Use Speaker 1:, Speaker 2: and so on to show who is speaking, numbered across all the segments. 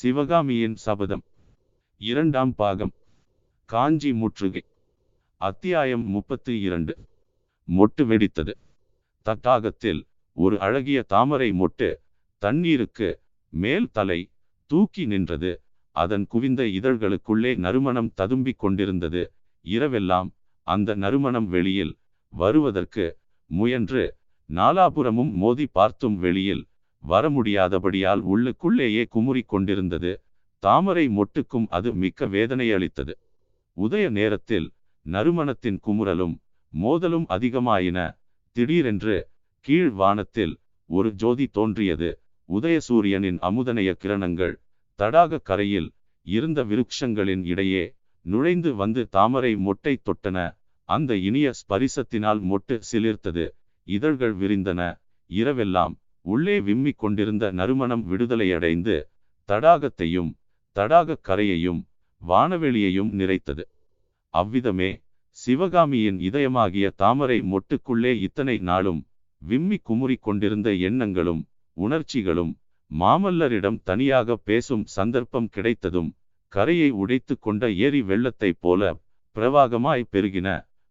Speaker 1: சிவகாமியின் சபதம். இரண்டாம் பாகம். காஞ்சி முற்றுகை. அத்தியாயம் முப்பத்தி இரண்டு. மொட்டு வெடித்தது. தட்டாகத்தில் ஒரு அழகிய தாமரை மொட்டு தண்ணீருக்கு மேல் தலை தூக்கி நின்றது. அதன் குவிந்த இதழ்களுக்குள்ளே நறுமணம் ததும்பிக் கொண்டிருந்தது. இரவெல்லாம் அந்த நறுமணம் வெளியில் வருவதற்கு முயன்று நாலாபுரமும் மோதி பார்த்தும் வெளியில் வர முடியாதபடியால் உள்ளுக்குள்ளேயே குமுறிக் கொண்டிருந்தது தாமரை மொட்டுக்கும் அது மிக்க வேதனையளித்தது. உதய நேரத்தில் நறுமணத்தின் குமுறலும் மோதலும் அதிகமாயின. திடீரென்று கீழ் வானத்தில் ஒரு ஜோதி தோன்றியது. உதயசூரியனின் அமுதனைய கிரணங்கள் தடாக கரையில் இருந்த விருட்சங்களின் இடையே நுழைந்து வந்து தாமரை மொட்டை தொட்டன. அந்த இனிய ஸ்பரிசத்தினால் மொட்டு சிலிர்த்தது. இதழ்கள் விரிந்தன. இரவெல்லாம் உள்ளே விம்மிக் கொண்டிருந்த நறுமணம் விடுதலையடைந்து தடாகத்தையும் தடாகக் கரையையும் வானவெளியையும் நிறைத்தது. அவ்விதமே சிவகாமியின் இதயமாகிய தாமரை மொட்டுக்குள்ளே இத்தனை நாளும் விம்மி குமுறி கொண்டிருந்த எண்ணங்களும் உணர்ச்சிகளும் மாமல்லரிடம் தனியாக பேசும் சந்தர்ப்பம் கிடைத்ததும் கரையை உடைத்து கொண்ட ஏரி வெள்ளத்தைப் போல பிரவாகமாய் பெருகின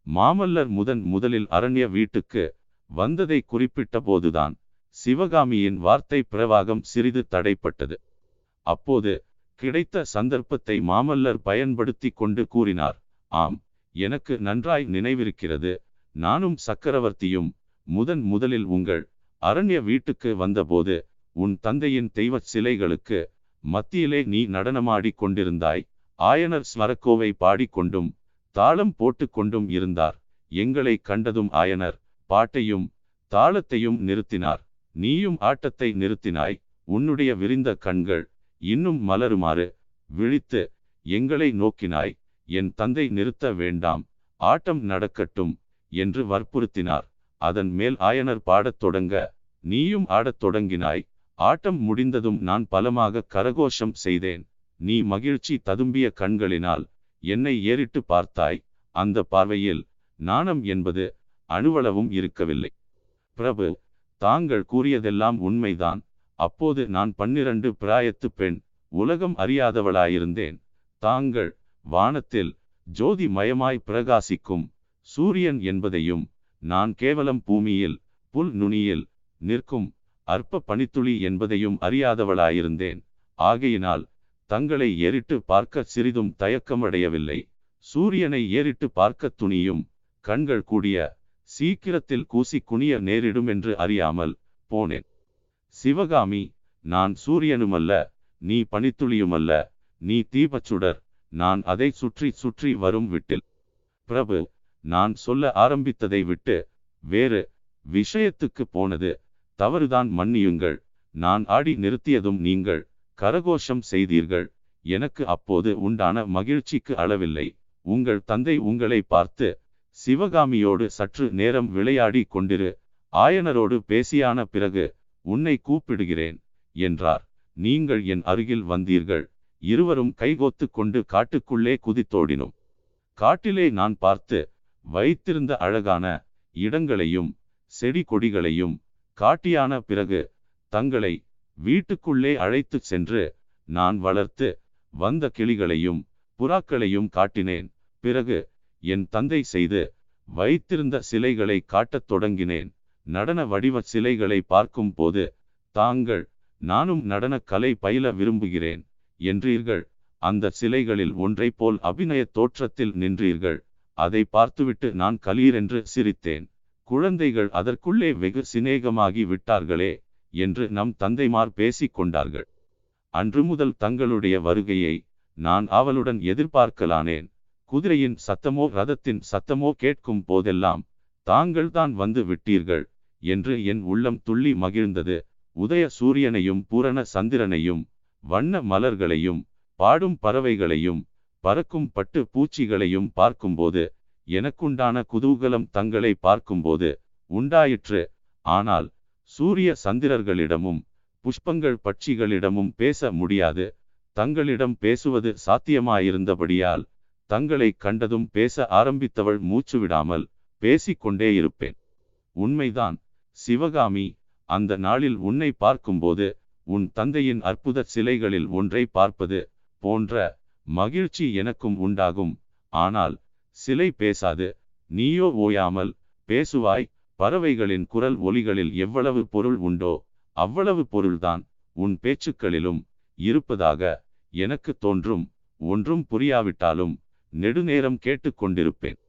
Speaker 1: மாமல்லர் முதன் முதலில் அரண்ய வீட்டுக்கு வந்ததை குறிப்பிட்ட போதுதான் சிவகாமியின் வார்த்தை பிரவாகம் சிறிது தடைப்பட்டது. அப்போது கிடைத்த சந்தர்ப்பத்தை மாமல்லர் பயன்படுத்தி கொண்டு கூறினார் ஆம் எனக்கு நன்றாய் நினைவிருக்கிறது. நானும் சக்கரவர்த்தியும் முதன் முதலில் உங்கள் அரண்ய வீட்டுக்கு வந்தபோது உன் தந்தையின் தெய்வச் சிலைகளுக்கு மத்தியிலே நீ நடனமாடி கொண்டிருந்தாய். ஆயனர் ஸ்மரக்கோவை பாடிக்கொண்டும் தாளம் போட்டுக்கொண்டும் இருந்தார். எங்களை கண்டதும் ஆயனர் பாட்டையும் தாளத்தையும் நிறுத்தினார். நீயும் ஆட்டத்தை நிறுத்தினாய் உன்னுடைய விரிந்த கண்கள் இன்னும் மலருமாறு விழித்து எங்களை நோக்கினாய் என் தந்தை நிறுத்த வேண்டாம் ஆட்டம் நடக்கட்டும் என்று வற்புறுத்தினார். அதன் மேல் ஆயனர் பாடத் தொடங்க நீயும் ஆடத் தொடங்கினாய் ஆட்டம் முடிந்ததும் நான் பலமாக கரகோஷம் செய்தேன். நீ மகிழ்ச்சி ததும்பிய கண்களினால் என்னை ஏறிட்டு பார்த்தாய் அந்த பார்வையில் நாணம் என்பது அணுவளவும் இருக்கவில்லை. பிரபு தாங்கள் கூறியதெல்லாம் உண்மைதான். அப்போது நான் பன்னிரண்டு பிராயத்து பெண் உலகம் அறியாதவளாயிருந்தேன். தாங்கள் வானத்தில் ஜோதி மயமாய் பிரகாசிக்கும் சூரியன் என்பதையும் நான் கேவலம் பூமியில் புல் நுனியில் நிற்கும் அற்ப பனித்துளி என்பதையும் அறியாதவளாயிருந்தேன். ஆகையினால் தங்களை ஏறிட்டு பார்க்க சிறிதும் தயக்கமடையவில்லை. சூரியனை ஏறிட்டு பார்க்க துணியும் கண்கள் கூடிய சீக்கிரத்தில் கூசி குனிய நேரிடும் என்று அறியாமல் போனேன். சிவகாமி நான் சூரியனுமல்ல நீ பனித்துளியுமல்ல நீ தீபச்சுடர் நான் அதை சுற்றி சுற்றி வரும் விட்டில். பிரபு நான் சொல்ல ஆரம்பித்ததை விட்டு வேறு விஷயத்துக்கு போனது. தவறுதான் மன்னியுங்கள் நான் ஆடி நிறுத்தியதும் நீங்கள் கரகோஷம் செய்தீர்கள். எனக்கு அப்போது உண்டான மகிழ்ச்சிக்கு அளவில்லை. உங்கள் தந்தை உங்களை பார்த்து சிவகாமியோடு சற்று நேரம் விளையாடி கொண்டிரு. ஆயனரோடு பேசியான பிறகு உன்னை கூப்பிடுகிறேன் என்றார். நீங்கள் என் அருகில் வந்தீர்கள். இருவரும் கைகோத்து கொண்டு காட்டுக்குள்ளே குதித்தோடினோம். காட்டிலே நான் பார்த்து வைத்திருந்த அழகான இடங்களையும் செடி கொடிகளையும் காட்டியான பிறகு தங்களை வீட்டுக்குள்ளே அழைத்துச் சென்று நான் வளர்த்து வந்த கிளிகளையும் புறாக்களையும் காட்டினேன். பிறகு என் தந்தை செய்து வைத்திருந்த சிலைகளை காட்டத் தொடங்கினேன். நடன வடிவ சிலைகளை பார்க்கும்போது தாங்கள் நானும் நடனக் கலை பயில விரும்புகிறேன் என்றீர்கள். அந்த சிலைகளில் ஒன்றை போல் அபிநய தோற்றத்தில் நின்றீர்கள். அதை பார்த்துவிட்டு நான் கலீரென்று சிரித்தேன். குழந்தைகள் அதற்குள்ளே வெகு சிநேகமாகி விட்டார்களே என்று நம் தந்தைமார் பேசிக் கொண்டார்கள். அன்று முதல் தங்களுடைய வருகையை நான் அவளுடன் எதிர்பார்க்கலானேன். குதிரையின் சத்தமோ ரதத்தின் சத்தமோ கேட்கும் போதெல்லாம் தாங்கள்தான் வந்து விட்டீர்கள் என்று என் உள்ளம் துள்ளி மகிழ்ந்தது. உதய சூரியனையும் பூரண சந்திரனையும் வண்ண மலர்களையும் பாடும் பறவைகளையும் பறக்கும் பட்டு பூச்சிகளையும் பார்க்கும்போது எனக்குண்டான குதூகலம் தங்களை பார்க்கும்போது உண்டாயிற்று. ஆனால் சூரிய சந்திரர்களிடமும் புஷ்பங்கள் பட்சிகளிடமும் பேச முடியாது. தங்களிடம் பேசுவது சாத்தியமாயிருந்தபடியால் தங்களை கண்டதும் பேச ஆரம்பித்தவள் மூச்சு விடாமல் பேசிக்கொண்டே இருப்பேன். உண்மைதான் சிவகாமி அந்த நாளில் உன்னை பார்க்கும்போது உன் தந்தையின் அற்புத சிலைகளில் ஒன்றை பார்ப்பது போன்ற மகிழ்ச்சி எனக்கும் உண்டாகும். ஆனால் சிலை பேசாது நீயோ ஓயாமல் பேசுவாய் பறவைகளின் குரல் ஒலிகளில் எவ்வளவு பொருள் உண்டோ அவ்வளவு பொருள்தான் உன் பேச்சுக்களிலும் இருப்பதாக எனக்கு தோன்றும். ஒன்றும் புரியாவிட்டாலும் நெடுநேரம் கேட்டுக்கொண்டிருப்பேன்.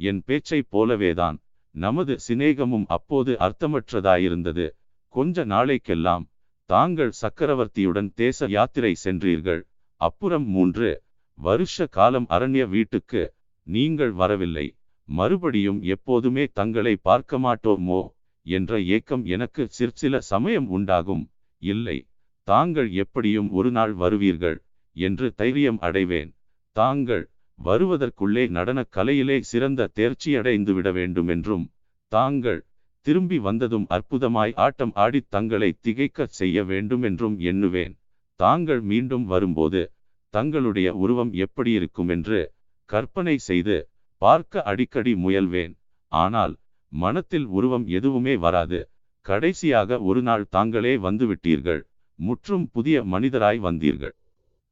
Speaker 1: என் பேச்சைப் போலவேதான் நமது சிநேகமும் அப்போது அர்த்தமற்றதாயிருந்தது. கொஞ்ச நாளைக்கெல்லாம் தாங்கள் சக்கரவர்த்தியுடன் தேச யாத்திரை சென்றீர்கள். அப்புறம் மூன்று வருஷ காலம் அரண்ய வீட்டுக்கு நீங்கள் வரவில்லை. மறுபடியும் எப்போதுமே தங்களை பார்க்க மாட்டோமோ என்ற ஏக்கம் எனக்கு சிற்சில சமயம் உண்டாகும். இல்லை தாங்கள் எப்படியும் ஒரு நாள் வருவீர்கள் என்று தைரியம் அடைவேன். தாங்கள் வருவதற்குள்ளே நடனக் கலையிலே சிறந்த தேர்ச்சியடைந்து விட வேண்டுமென்றும் தாங்கள் திரும்பி வந்ததும் அற்புதமாய் ஆட்டம் ஆடித் தங்களை திகைக்கச் செய்ய வேண்டுமென்றும் எண்ணுவேன். தாங்கள் மீண்டும் வரும்போது தங்களுடைய உருவம் எப்படியிருக்குமென்று கற்பனை செய்து பார்க்க அடிக்கடி முயல்வேன். ஆனால் மனத்தில் உருவம் எதுவுமே வராது. கடைசியாக ஒரு நாள் தாங்களே வந்துவிட்டீர்கள். முற்றும் புதிய மனிதராய் வந்தீர்கள்.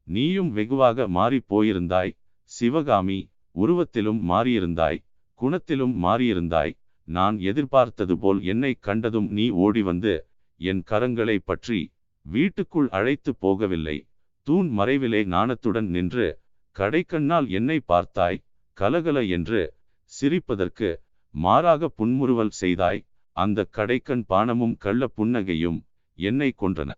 Speaker 1: நீயும் வெகுவாக மாறிப் போயிருந்தாய். சிவகாமி உருவத்திலும் மாறியிருந்தாய் குணத்திலும் மாறியிருந்தாய். நான் எதிர்பார்த்தது போல் என்னை கண்டதும் நீ ஓடி வந்து என் கரங்களை பற்றி வீட்டுக்குள் அழைத்து போகவில்லை. தூண் மறைவிலே நாணத்துடன் நின்று கடைக்கண்ணால் என்னை பார்த்தாய் கலகல என்று சிரிப்பதற்கு மாறாக புன்முறுவல் செய்தாய். அந்த கடைக்கண் பானமும் கள்ள புன்னகையும் என்னை கொன்றன.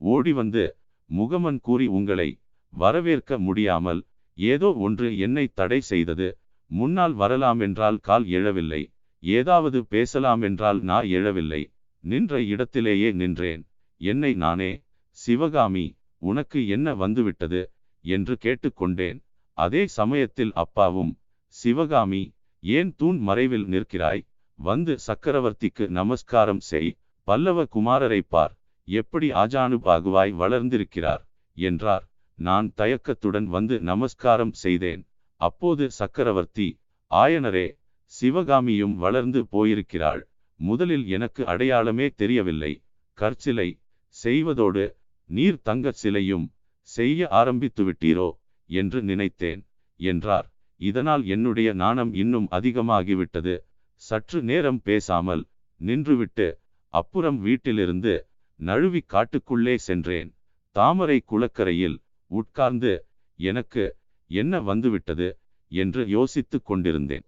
Speaker 1: ஓடி வந்து முகமன் கூறி உங்களை வரவேற்க முடியாமல் ஏதோ ஒன்று என்னை தடை செய்தது. முன்னால் வரலாமென்றால் கால் எழவில்லை. ஏதாவது பேசலாமென்றால் நான் எழவில்லை. நின்ற இடத்திலேயே நின்றேன். என்னை நானே சிவகாமி உனக்கு என்ன வந்துவிட்டது? என்று கேட்டுக்கொண்டேன். அதே சமயத்தில் அப்பாவும் சிவகாமி ஏன் தூண் மறைவில் நிற்கிறாய்? வந்து சக்கரவர்த்திக்கு நமஸ்காரம் செய். பல்லவ குமாரரை பார். எப்படி ஆஜானுபாகுவாய் வளர்ந்திருக்கிறார்? என்றார். நான் தயக்கத்துடன் வந்து நமஸ்காரம் செய்தேன். அப்போது சக்கரவர்த்தி ஆயனரே சிவகாமியும் வளர்ந்து போயிருக்கிறாள். முதலில் எனக்கு அடையாளமே தெரியவில்லை. கற்சிலை செய்வதோடு நீர் தங்கச் சிலையும் செய்ய ஆரம்பித்து விட்டீரோ என்று நினைத்தேன் என்றார். இதனால் என்னுடைய நாணம் இன்னும் அதிகமாகிவிட்டது. சற்று நேரம் பேசாமல் நின்றுவிட்டு அப்புறம் வீட்டிலிருந்து நழுவி காட்டுக்குள்ளே சென்றேன். தாமரை குளக்கரையில் உட்கார்ந்து எனக்கு என்ன வந்துவிட்டது? என்று யோசித்துக் கொண்டிருந்தேன்.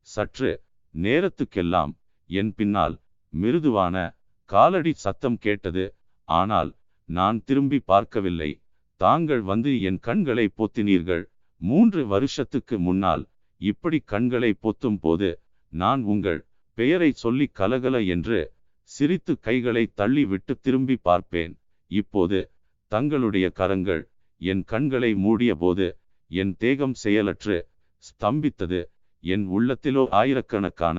Speaker 1: சற்று நேரத்துக்கெல்லாம் என் பின்னால் மிருதுவான காலடி சத்தம் கேட்டது. ஆனால் நான் திரும்பி பார்க்கவில்லை. தாங்கள் வந்து என் கண்களை பொத்தினீர்கள். மூன்று வருஷத்துக்கு முன்னால் இப்படி கண்களை பொத்தும் போது நான் உங்கள் பெயரை சொல்லி கலகல என்று சிரித்து கைகளை தள்ளி விட்டு திரும்பி பார்ப்பேன். இப்போது தங்களுடைய கரங்கள் என் கண்களை மூடியபோது என் தேகம் செயலற்று ஸ்தம்பித்தது. என் உள்ளத்திலோ ஆயிரக்கணக்கான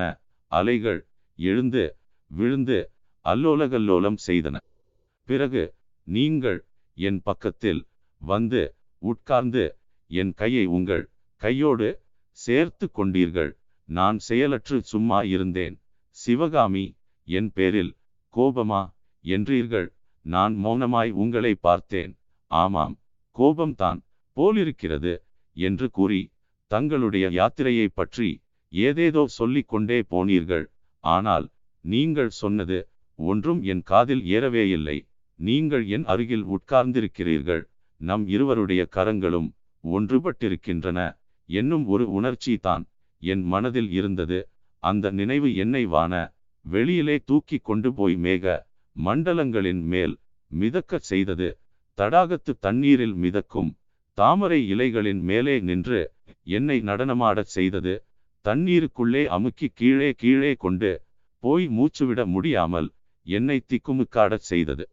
Speaker 1: அலைகள் எழுந்து விழுந்து அல்லோலகல்லோலம் செய்தன. பிறகு நீங்கள் என் பக்கத்தில் வந்து உட்கார்ந்து என் கையை உங்கள் கையோடு சேர்த்து கொண்டீர்கள். நான் செயலற்று சும்மா இருந்தேன். சிவகாமி என் பேரில் கோபமா என்றீர்கள். நான் மௌனமாய் உங்களை பார்த்தேன். ஆமாம் கோபம்தான் போலிருக்கிறது என்று கூறி தங்களுடைய யாத்திரையை பற்றி ஏதேதோ சொல்லிக் கொண்டே போனீர்கள். ஆனால் நீங்கள் சொன்னது ஒன்றும் என் காதில் ஏறவே இல்லை நீங்கள் என் அருகில் உட்கார்ந்திருக்கிறீர்கள். நம் இருவருடைய கரங்களும் ஒன்றுபட்டிருக்கின்றன. என்னும் ஒரு உணர்ச்சி தான் என் மனதில் இருந்தது. அந்த நினைவு என்னை வான வெளியிலே தூக்கி கொண்டு போய் மேக மண்டலங்களின் மேல் மிதக்கச் செய்தது. தடாகத்து தண்ணீரில் மிதக்கும் தாமரை இலைகளின் மேலே நின்று என்னை நடனமாடச் செய்தது. தண்ணீருக்குள்ளே அமுக்கி கீழே கீழே கொண்டு போய் மூச்சுவிட முடியாமல் என்னை திக்குமுக்காடச் செய்தது.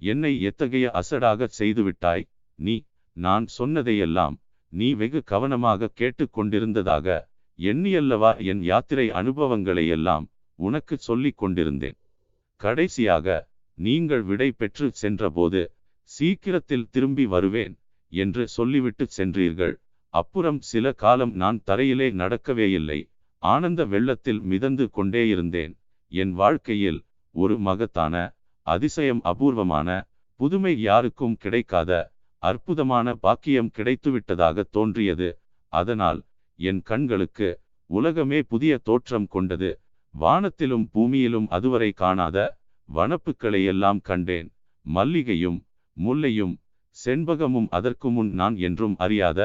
Speaker 1: என்னை எத்தகைய அசடாகச் செய்துவிட்டாய்? நீ நான் சொன்னதையெல்லாம் நீ வெகு கவனமாக கேட்டுக்கொண்டிருந்ததாக எண்ணியல்லவா என் யாத்திரை அனுபவங்களையெல்லாம் உனக்கு சொல்லிக் கொண்டிருந்தேன். கடைசியாக நீங்கள் விடை பெற்று சென்றபோது சீக்கிரத்தில் திரும்பி வருவேன் என்று சொல்லிவிட்டு சென்றீர்கள். அப்புறம் சில காலம் நான் தரையிலே நடக்கவே இல்லை. ஆனந்த வெள்ளத்தில் மிதந்து கொண்டே இருந்தேன் என் வாழ்க்கையில் ஒரு மகத்தான அதிசயம் அபூர்வமான புதுமை யாருக்கும் கிடைக்காத அற்புதமான பாக்கியம் கிடைத்துவிட்டதாக தோன்றியது. அதனால் என் கண்களுக்கு உலகமே புதிய தோற்றம் கொண்டது. வானத்திலும் பூமியிலும் அதுவரை காணாத வனப்புக்களை எல்லாம் கண்டேன். மல்லிகையும் முல்லையும் செண்பகமும் அதற்கு முன் நான் என்றும் அறியாத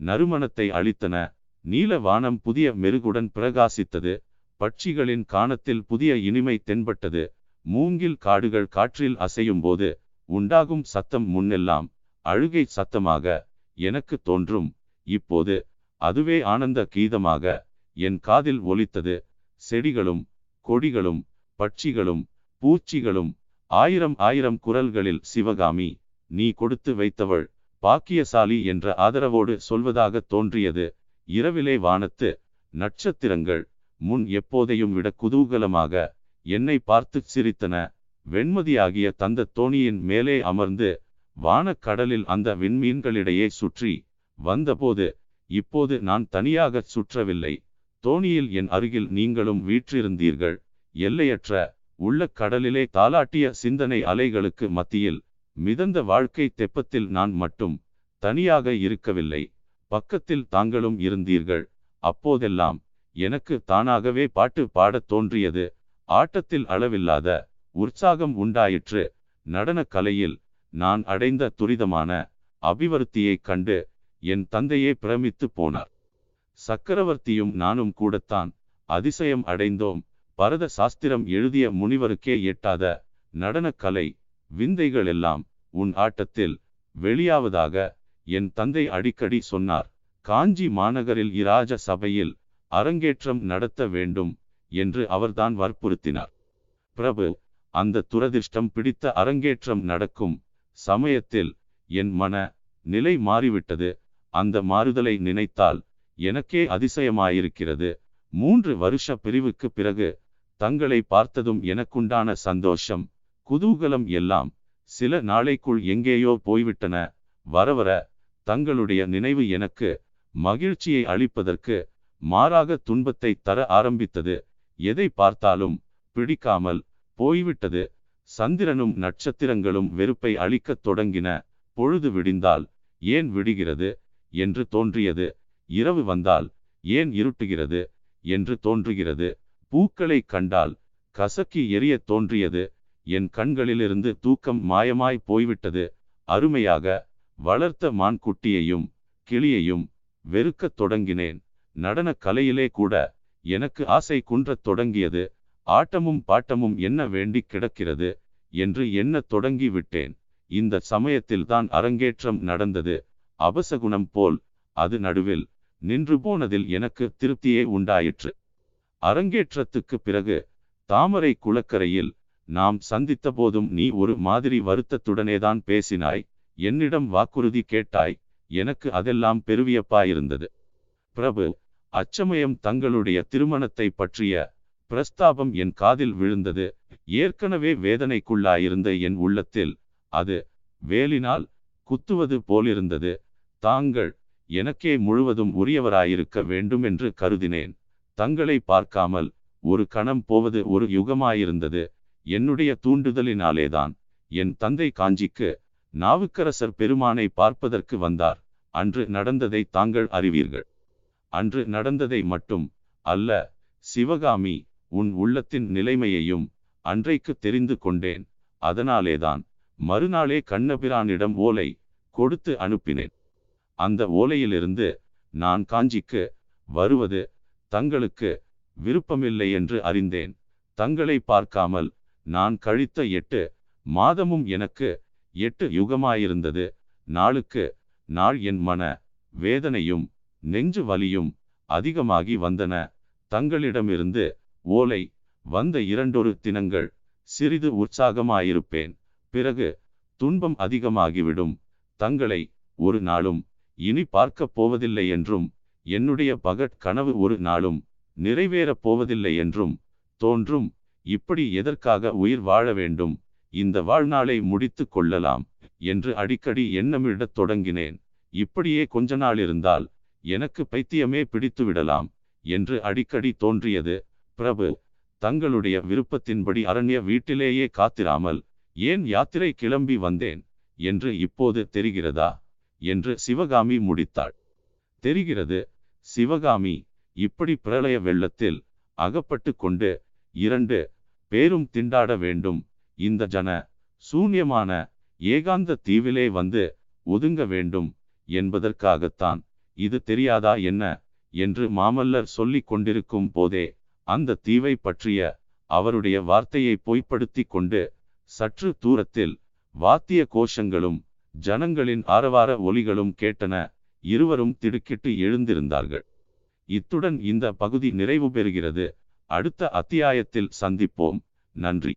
Speaker 1: நறுமணத்தை அளித்தன நீல வானம் புதிய மெருகுடன் பிரகாசித்தது. பட்சிகளின் காணத்தில் புதிய இனிமை தென்பட்டது. மூங்கில் காடுகள் காற்றில் அசையும் போது உண்டாகும் சத்தம் முன்னெல்லாம் அழுகை சத்தமாக எனக்கு தோன்றும். இப்போது அதுவே ஆனந்த கீதமாக என் காதில் ஒலித்தது. செடிகளும் கொடிகளும் பட்சிகளும் பூச்சிகளும் ஆயிரம் ஆயிரம் குரல்களில் சிவகாமி நீ கொடுத்து வைத்தவள் பாக்கியசாலி என்ற ஆதரவோடு சொல்வதாக தோன்றியது. இரவிலே வானத்து நட்சத்திரங்கள் முன் எப்போதையும் விட குதூகலமாக என்னை பார்த்து சிரித்தன. வெண்மதியாகிய தந்த தோணியின் மேலே அமர்ந்து வானக்கடலில் அந்த விண்மீன்களிடையே சுற்றி வந்தபோது இப்போது நான் தனியாக சுற்றவில்லை. தோணியில் என் அருகில் நீங்களும் வீற்றிருந்தீர்கள். எல்லையற்ற உள்ள கடலிலே தாலாட்டிய சிந்தனை அலைகளுக்கு மத்தியில் மிதந்த வாழ்க்கை தெப்பத்தில் நான் மட்டும் தனியாக இருக்கவில்லை. பக்கத்தில் தாங்களும் இருந்தீர்கள். அப்போதெல்லாம் எனக்கு தானாகவே பாட்டு பாடத் தோன்றியது. ஆட்டத்தில் அளவில்லாத உற்சாகம் உண்டாயிற்று. நடன கலையில் நான் அடைந்த துரிதமான அபிவருத்தியைக் கண்டு என் தந்தையே பிரமித்து போனார். சக்கரவர்த்தியும் நானும் கூடத்தான் அதிசயம் அடைந்தோம். பரத சாஸ்திரம் எழுதிய முனிவருக்கே எட்டாத நடனக்கலை விந்தைகள் எல்லாம் உன் ஆட்டத்தில் வெளியாவதாக என் தந்தை அடிக்கடி சொன்னார். காஞ்சி மாநகரில் இராஜ சபையில் அரங்கேற்றம் நடத்த வேண்டும் என்று அவர்தான் வற்புறுத்தினார். பிரபு அந்த துரதிர்ஷ்டம் பிடித்த அரங்கேற்றம் நடக்கும் சமயத்தில் என் மன நிலை மாறிவிட்டது. அந்த மாறுதலை நினைத்தால் எனக்கே அதிசயமாயிருக்கிறது. மூன்று வருஷ பிரிவுக்கு பிறகு தங்களை பார்த்ததும் எனக்குண்டான சந்தோஷம். குதூகலம் எல்லாம் சில நாளைக்குள் எங்கேயோ போய்விட்டன. வரவர தங்களுடைய நினைவு எனக்கு மகிழ்ச்சியை அளிப்பதற்கு மாறாக துன்பத்தை தர ஆரம்பித்தது. எதை பார்த்தாலும் பிடிக்காமல் போய்விட்டது. சந்திரனும் நட்சத்திரங்களும் வெறுப்பை அளிக்கத் தொடங்கின. பொழுது விடிந்தால் ஏன் விடுகிறது என்று தோன்றியது. இரவு வந்தால் ஏன் இருட்டுகிறது என்று தோன்றுகிறது. பூக்களை கண்டால் கசக்கி எரிய தோன்றியது. என் கண்களிலிருந்து தூக்கம் மாயமாய் போய்விட்டது. அருமையாக வளர்த்த மான்குட்டியையும் கிளியையும் வெறுக்கத் தொடங்கினேன். நடன கலையிலே கூட எனக்கு ஆசை குன்றத் தொடங்கியது. ஆட்டமும் பாட்டமும் என்ன வேண்டி கிடக்கிறது என்று எண்ணத் தொடங்கி விட்டேன் இந்த சமயத்தில்தான் அரங்கேற்றம் நடந்தது. அபசகுணம் போல் அது நடுவில் நின்று போனதில் எனக்கு திருப்தியே உண்டாயிற்று. அரங்கேற்றத்துக்கு பிறகு தாமரை குளக்கரையில் நாம் சந்தித்த போதும் நீ ஒரு மாதிரி வருத்தத்துடனேதான் பேசினாய். என்னிடம் வாக்குறுதி கேட்டாய். எனக்கு அதெல்லாம் பெருவியப்பாயிருந்தது பிரபு அச்சமயம் தங்களுடைய திருமணத்தை பற்றிய பிரஸ்தாபம் என் காதில் விழுந்தது. ஏற்கனவே வேதனைக்குள்ளாயிருந்த என் உள்ளத்தில் அது வேலினால் குத்துவது போலிருந்தது. தாங்கள் எனக்கே முழுவதும் உரியவராயிருக்க வேண்டும் என்று கருதினேன். தங்களை பார்க்காமல் ஒரு கணம் போவது ஒரு யுகமாயிருந்தது. என்னுடைய தூண்டுதலினாலேதான் என் தந்தை காஞ்சிக்கு நாவுக்கரசர் பெருமானை பார்ப்பதற்கு வந்தார். அன்று நடந்ததை தாங்கள் அறிவீர்கள். அன்று நடந்ததை மட்டும் அல்ல சிவகாமி உன் உள்ளத்தின் நிலைமையையும் அன்றைக்கு தெரிந்து கொண்டேன். அதனாலேதான் மறுநாளே கண்ணபிரானிடம் ஓலை கொடுத்து அனுப்பினேன். அந்த ஓலையிலிருந்து நான் காஞ்சிக்கு வருவது தங்களுக்கு விருப்பமில்லை என்று அறிந்தேன். தங்களை பார்க்காமல் நான் கழித்த எட்டு மாதமும் எனக்கு எட்டு யுகமாயிருந்தது. நாளுக்கு நாள் என் மன வேதனையும் நெஞ்சு வலியும் அதிகமாகி வந்தன. தங்களிடமிருந்து ஓலை வந்த இரண்டொரு தினங்கள் சிறிது உற்சாகமாயிருப்பேன். பிறகு துன்பம் அதிகமாகிவிடும். தங்களை ஒரு நாளும் இனி பார்க்கப் போவதில்லை என்றும் என்னுடைய பகட் கனவு ஒரு நாளும் நிறைவேறப் போவதில்லை என்றும் தோன்றும். இப்படி எதற்காக உயிர் வாழ வேண்டும்? இந்த வாழ்நாளை முடித்து கொள்ளலாம் என்று அடிக்கடி எண்ணமிடத் தொடங்கினேன். இப்படியே கொஞ்ச நாள் இருந்தால் எனக்கு பைத்தியமே பிடித்து விடலாம் என்று அடிக்கடி தோன்றியது. பிரபு தங்களுடைய விருப்பத்தின்படி அரண்ய வீட்டிலேயே காத்திராமல் ஏன் யாத்திரை கிளம்பி வந்தேன் என்று இப்போது தெரிகிறதா? என்று சிவகாமி முடித்தாள். தெரிகிறது சிவகாமி இப்படி பிரளய வெள்ளத்தில் அகப்பட்டு கொண்டு இரண்டு பேரும் திண்டாட வேண்டும். இந்த ஜன சூன்யமான ஏகாந்த தீவிலே வந்து ஒதுங்க வேண்டும் என்பதற்காகத்தான் இது தெரியாதா என்ன என்று மாமல்லர் சொல்லிக் கொண்டிருக்கும் போதே அந்த தீவை பற்றிய அவருடைய வார்த்தையை பொய்ப்படுத்தி கொண்டு சற்று தூரத்தில் வாத்திய கோஷங்களும் ஜனங்களின் ஆரவார ஒலிகளும் கேட்டன. இருவரும் திடுக்கிட்டு எழுந்திருந்தார்கள். இத்துடன் இந்த பகுதி நிறைவு பெறுகிறது. அடுத்த அத்தியாயத்தில் சந்திப்போம். நன்றி.